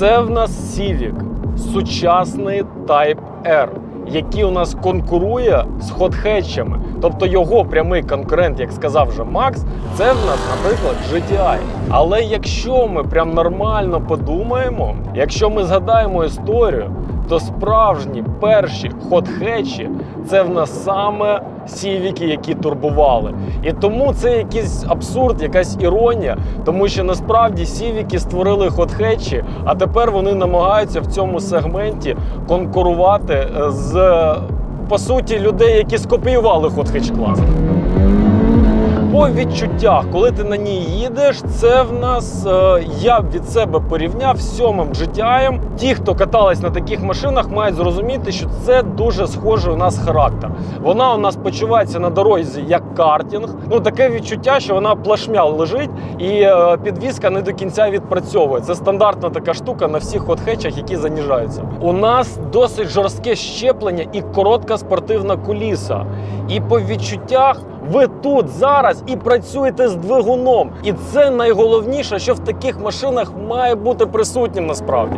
Це в нас Civic, сучасний Type R, який у нас конкурує з хотхетчами. Тобто його прямий конкурент, як сказав вже Макс, це в нас, наприклад, GTI. Але якщо ми прям нормально подумаємо, якщо ми згадаємо історію, то справжні перші хотхетчі це в нас саме сівіки, які турбували. І тому це якийсь абсурд, якась іронія, тому що насправді сівіки створили хотхетчі, а тепер вони намагаються в цьому сегменті конкурувати е, з по суті людей, які скопіювали хотхетч клас. По відчуттях, коли ти на ній їдеш, це в нас е, я від себе порівняв з сьомим GTI. Ті, хто катались на таких машинах, мають зрозуміти, що це дуже схожий у нас характер. Вона у нас почувається на дорозі як картинг. Ну таке відчуття, що вона плашмя лежить і е, підвізка не до кінця відпрацьовує. Це стандартна така штука на всіх хотхетчах, які заніжаються. У нас досить жорстке щеплення і коротка спортивна куліса. І по відчуттях ви тут зараз і працюєте з двигуном. І це найголовніше, що в таких машинах має бути присутнім насправді.